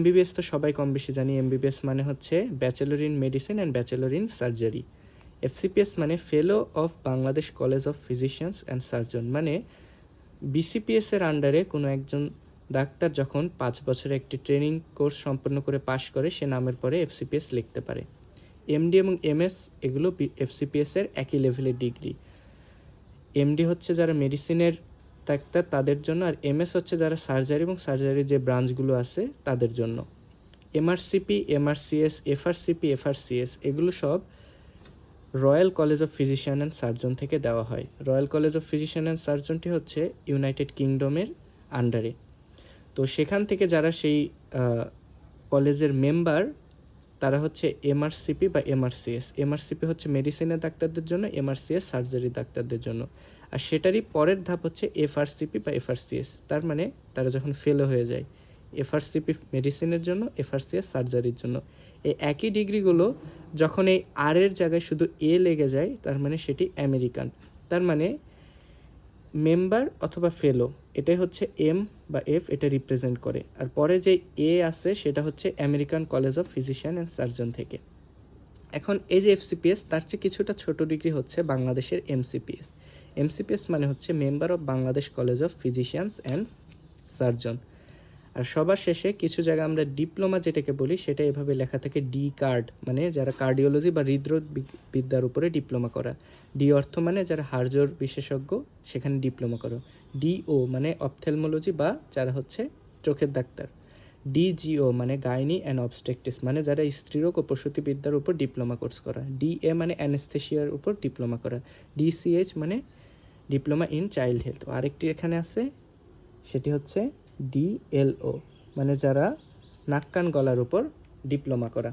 MBBS তো সবাই কম বেশি জানি এমবিবিএস মানে হচ্ছে bachelor in medicine and bachelor in surgery FCPS মানে fellow of Bangladesh college of physicians and surgeon মানে বিসিপিএস এর আন্ডারে কোনো একজন ডাক্তার যখন পাঁচ বছরের একটি ট্রেনিং কোর্স সম্পন্ন করে পাশ করে, সে নামের পরে এফসিপিএস লিখতে পারে। এমডি এবং এমএস এগুলো এফসিপিএস এর একই লেভেলের ডিগ্রি এমডি হচ্ছে যারা মেডিসিনের ডাক্তার তাদের জন্য আর এমএস হচ্ছে যারা সার্জারি এবং সার্জারির যে ব্রাঞ্চগুলো আছে তাদের জন্য। এমআরসিপি এমআরসিএস এফআরসিপি এফআরসিএস এগুলো সব royal college of physician and surgeon থেকে দেওয়া হয়। Royal college of physician and সার্জনটি হচ্ছে ইউনাইটেড কিংডমের আন্ডারে তো সেখান থেকে যারা সেই কলেজের মেম্বার তারা হচ্ছে এমআরসিপি বা এমআরসিএস এমআরসিপি হচ্ছে মেডিসিনের ডাক্তারদের জন্য এমআরসিএস সার্জারি ডাক্তারদের জন্য। আর সেটারই পরের ধাপ হচ্ছে এফআরসিপি বা এফআরসিএস। তার মানে তারা যখন ফেলো হয়ে যায়, এফআরসিপি মেডিসিনের জন্য, এফআরসিএস সার্জারির জন্য। এই একই ডিগ্রিগুলো যখন এই আর এর জায়গায় শুধু এ লেগে যায়, তার মানে সেটি আমেরিকান। তার মানে মেম্বার অথবা ফেলো এটাই হচ্ছে এম বা এফ এটা রিপ্রেজেন্ট করে। আর পরে যে এ আছে, সেটা হচ্ছে American college of physician and surgeon থেকে। এখন এই যে এফসিপিএস তার চেয়ে কিছুটা ছোট ডিগ্রি হচ্ছে বাংলাদেশের এমসিপিএস এমসিপিএস মানে হচ্ছে member of Bangladesh college of physicians and surgeon আর সবার শেষে কিছু জায়গায় আমরা ডিপ্লোমা যেটাকে বলি, সেটা এভাবে লেখা থাকে ডি কার্ড মানে যারা কার্ডিওলজি বা হৃদরোগ বিদ্যার উপরে ডিপ্লোমা করা। ডি অর্থ মানে যারা হার্জোর বিশেষজ্ঞ, সেখানে ডিপ্লোমা করো। ডিও মানে অপথেলমোলজি বা যারা হচ্ছে চোখের ডাক্তার। ডিজিও মানে গাইনি অ্যান্ড অবস্ট্রেকটিস মানে যারা স্ত্রীরোগ ও প্রসূতিবিদ্যার উপর ডিপ্লোমা কোর্স করা। ডিএ মানে অ্যানেস্থেশিয়ার উপর ডিপ্লোমা করা। ডিসিএইচ মানে ডিপ্লোমা ইন চাইল্ড হেলথ। আরেকটি এখানে আছে, সেটি হচ্ছে ডিএলও মানে যারা নাক কান গলার উপর ডিপ্লোমা করা।